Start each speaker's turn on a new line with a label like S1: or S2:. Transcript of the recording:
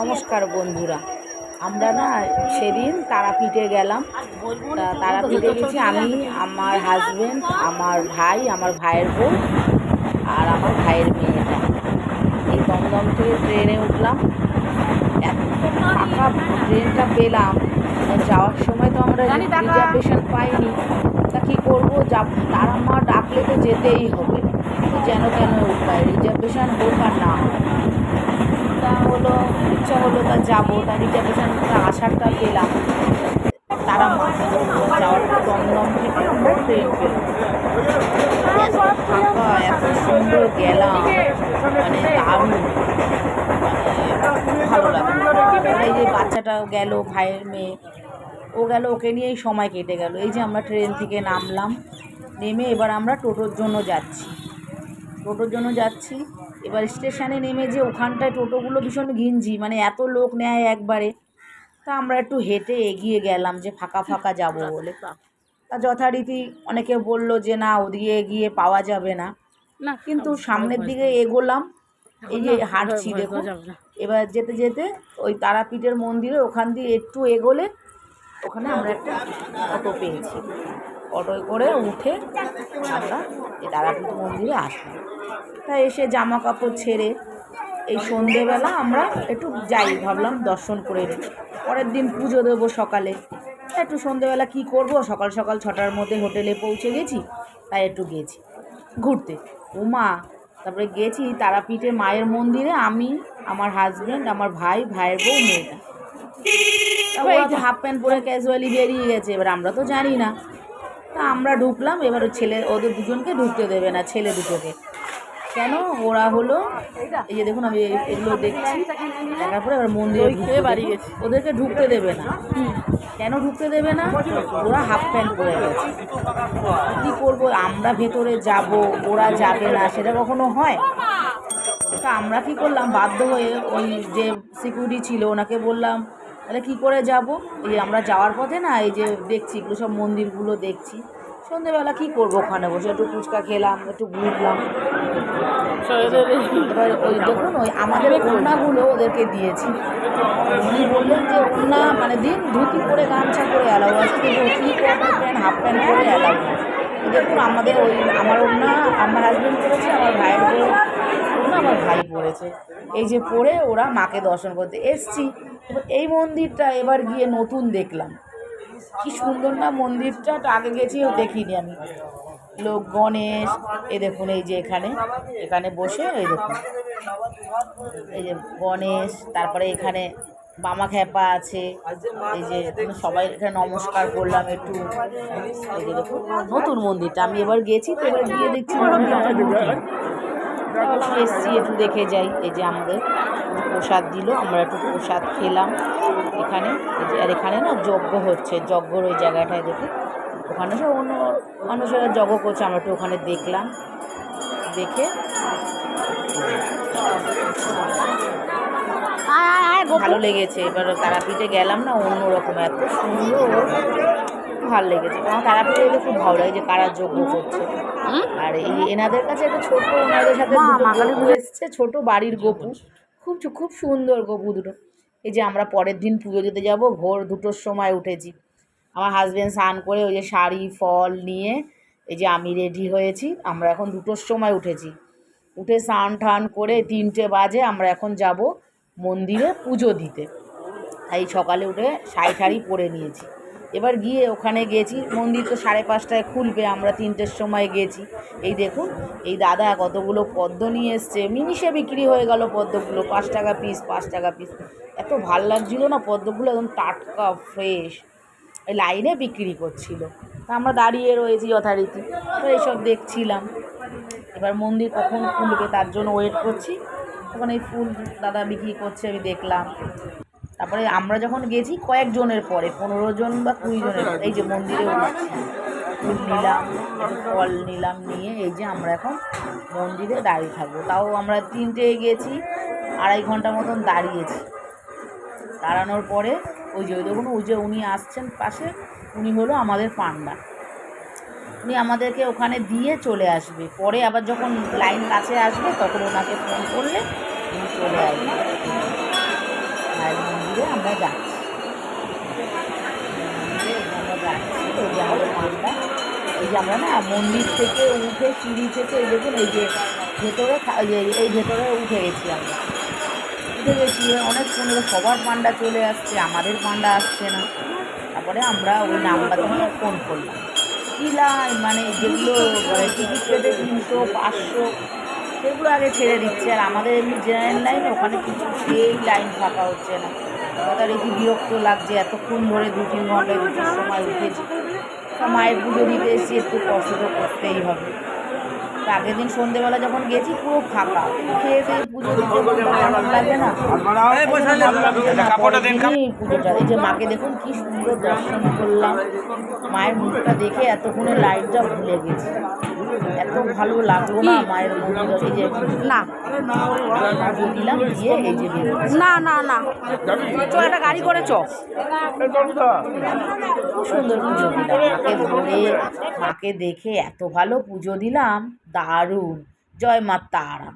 S1: নমস্কার বন্ধুরা। আমরা না সেদিন তারাপীঠে গেলাম। তা তারাপীঠে গেছি আমি আমার হাজবেন্ড আমার ভাই আমার ভাইয়ের বউ আর আমার ভাইয়ের মেয়েটা। এই দমদম থেকে ট্রেনে উঠলাম। এত ফাঁকা ট্রেনটা পেলাম। যাওয়ার সময় তো আমরা রিজার্ভেশন পাইনি। তা কী করব? যাব। তারা মা ডাকলে তো যেতেই হবে। যেন কেন উপায়? রিজার্ভেশন হোক আর না ইচ্ছা হলো তা যাব তা রিজার্ভেশন আসারটা পেলাম। তারা যাওয়ার দমদম থেকে আমরা ট্রেন পেলাম। এত সুন্দর গেলাম মানে দারুণ। মানে ভালো লাগল। এই যে বাচ্চাটা গেল, ভাইয়ের মেয়ে, ও গেল, ওকে নিয়েই সময় কেটে গেল। এই যে আমরা ট্রেন থেকে নামলাম, নেমে এবার আমরা টোটোর জন্য যাচ্ছি। টোটোর জন্য যাচ্ছি। এবার স্টেশনে নেমে যে ওখানটায় টোটোগুলো ভীষণ ঘিঞ্জি মানে এত লোক নেয় একবারে। তা আমরা একটু হেঁটে এগিয়ে গেলাম যে ফাঁকা ফাঁকা যাব বলে। তা যথারীতি অনেকে বলল যে না ওদিকে গিয়ে পাওয়া যাবে না।
S2: না
S1: কিন্তু সামনের দিকে এগোলাম এই যে হাঁটছি দেখো এবার যেতে যেতে ওই তারাপীঠের মন্দিরে ওখান দিয়ে একটু এগোলে ওখানে আমরা একটা অটো পেয়েছি। অটোয় করে উঠে আমরা এই তারাপীঠ মন্দিরে আসলাম। তা এসে জামা কাপড় ছেড়ে এই সন্ধেবেলা আমরা একটু যাই ভাবলাম দর্শন করে নিই পরের দিন পুজো দেবো সকালে। একটু সন্ধেবেলা কি করব? সকাল সকাল ছটার মধ্যে হোটেলে পৌঁছে গেছি তাই একটু গেছি। ঘুরতে। উমা তারপরে গেছি তারাপীঠে মায়ের মন্দিরে আমি আমার হাজব্যান্ড আমার ভাই ভাইয়ের বউ মেয়েটা। তারপর এই হাফ প্যান্ট পরে ক্যাজুয়ালি বেরিয়ে গেছে এবার আমরা তো জানি না। তা আমরা ঢুকলাম এবার ছেলে ওদের দুজনকে ঢুকতে দেবে না ছেলে দুটোকে। কেন? ওরা হলো এই যে দেখুন আমি এগুলো দেখছি দেখার পরে এবার মন্দিরে বাড়ি গেছে। ওদেরকে ঢুকতে দেবে না। কেন ঢুকতে দেবে না? ওরা হাফ প্যান্ট পরে গেছে। কী করব? আমরা ভেতরে যাব ওরা যাবে না সেটা কখনো হয়? তা আমরা কি করলাম? বাধ্য হয়ে ওই যে সিকিউরিটি ছিল ওনাকে বললাম তাহলে কী করে যাব? এই আমরা যাওয়ার পথে না এই যে দেখছি, এগুলো সব মন্দিরগুলো দেখছি। সন্ধেবেলা কী করব ওখানে বসে? একটু ফুচকা খেলাম, একটু ঘুরলাম। এবার ওই দেখুন, ওই আমাদের ওড়নাগুলো ওদেরকে দিয়েছি। উনি বললেন যে ওড়না মানে দিন ধুতি পরে গামছা পরে অ্যালাউ আছে, কিন্তু প্যান্ট হাফ প্যান্ট পরে অ্যালাউ দেখুন, আমাদের ওই, আমার ওড়না আমার হাজব্যান্ড পরেছে আমার ভাইয়ের আমার ভাই পড়েছে। এই যে পড়ে ওরা মাকে দর্শন করতে এসছি। এই মন্দিরটা এবার গিয়ে নতুন দেখলাম। কি সুন্দর না মন্দিরটা আগে গেছিও দেখিনি আমি। লোক গণেশ, এ দেখুন এই যে এখানে এখানে বসে এই দেখুন। এই যে গণেশ, তারপরে এখানে বামা খ্যাপা আছে। এই যে সবাই এখানে নমস্কার করলাম একটু। দেখুন, নতুন মন্দিরটা। আমি এবার গেছি, তো এবার গিয়ে দেখছি এসছি একটু দেখে যাই। এই যে আমাদের প্রসাদ দিল আমরা একটু প্রসাদ খেলাম এখানে। এই যে আর এখানে না যজ্ঞ হচ্ছে যজ্ঞর ওই জায়গাটায় দেখে। ওখানে সব অন্য মানুষেরা যজ্ঞ করছে আমরা একটু ওখানে দেখলাম। দেখে ভালো লেগেছে। এবার তারাপীঠে গেলাম না অন্যরকম এত সুন্দর ভালো লেগেছে। আমার তারাপীঠে খুব ভালো লাগে যে কারা যজ্ঞ করছে। আর এই এনাদের কাছে একটা ছোট ওনাদের সাথে এসছে ছোট বাড়ির গপু। খুব খুব সুন্দর গপু দুটো। এই যে আমরা পরের দিন পুজো দিতে যাব ভোর দুটোর সময় উঠেছি। আমার হাজবেন্ড স্নান করে ওই যে শাড়ি ফল নিয়ে এই যে আমি রেডি হয়েছি আমরা এখন দুটোর সময় উঠেছি। উঠে স্নান টান করে তিনটে বাজে আমরা এখন যাব মন্দিরে পুজো দিতে। এই সকালে উঠে শাড়ি ঠাড়ি পরে নিয়েছি। এবার গিয়ে ওখানে গেছি। মন্দির তো সাড়ে পাঁচটায় খুলবে, আমরা তিনটের সময় গেছি। এই দেখুন, এই দাদা কতগুলো পদ্ম নিয়ে এসছে। মিনিশে বিক্রি হয়ে গেল পদ্মগুলো, পাঁচ টাকা পিস পাঁচ টাকা পিস এত ভালো লাগছিল না পদ্মগুলো, একদম টাটকা ফ্রেশ লাইনে বিক্রি করছিল। তা আমরা দাঁড়িয়ে রয়েছি যথারীতি। তো এইসব দেখছিলাম। এবার মন্দির কখন খুলবে তার জন্য ওয়েট করছি। তখন এই ফুল দাদা বিক্রি করছে, আমি দেখলাম। তারপরে আমরা যখন গেছি কয়েকজনের পরে পনেরো জন বা কুড়ি জনের পরে, এই যে মন্দিরে ফুল নিলাম ফল নিলাম নিয়ে এই যে আমরা এখন মন্দিরে দাঁড়িয়ে থাকব। তাও আমরা তিনটে গেছি আড়াই ঘণ্টা মতন দাঁড়িয়েছি। দাঁড়ানোর পরে ওই যে দেখুন ওই যে উনি আসছেন পাশে উনি হলো আমাদের পান্ডা। উনি আমাদেরকে ওখানে দিয়ে চলে আসবে। পরে আবার যখন লাইন কাছে আসবে তখন ওনাকে ফোন করলে উনি চলে আসবে। যে আমরা যাচ্ছি। এই যে আমরা না মন্দির থেকে উঠে সিঁড়ি থেকে এই দেখুন, এই যে ভেতরে এই ভেতরে উঠে গেছি আমরা। উঠে গেছি অনেকক্ষণ এবার সবার পান্ডা চলে আসছে, আমাদের পান্ডা আসছে না। তারপরে আমরা ওই নাম্বার থেকে ফোন করলাম। কী লাইন মানে যেগুলো টিকিট কেটে তিনশো, পাঁচশো, সেগুলো আগে ছেড়ে দিচ্ছে। আর আমাদের এমনি জেনারেল লাইন ওখানে কিছু সেই লাইন ফাঁকা হচ্ছে না। কি বিরক্ত লাগছে? এতক্ষণ ধরে দু তিন দুটোর সময় উঠেছে। মায়ের পুজো দিতে এসে একটু কষ্ট করতেই হবে। তা আগের দিন সন্ধেবেলা যখন গেছি পুরো ফাঁকা। খেয়ে দিয়ে পুজো দিতে লাগে না? পুজোটা এই যে মাকে দেখুন কি সুন্দর দর্শন করলাম। মায়ের মুখটা দেখে এতক্ষণে লাইটটা ভুলে গেছি। এত ভালো লাগল না মায়ের মন্দির এই যে
S2: না।
S1: পুজো দিলাম দিয়ে এই যে
S2: না না না। চ একটা গাড়ি করে চ।
S1: খুব সুন্দর পুজো দিলাম। মাকে ধরে মাকে দেখে এত ভালো পুজো দিলাম। দারুণ। জয় মা তারা।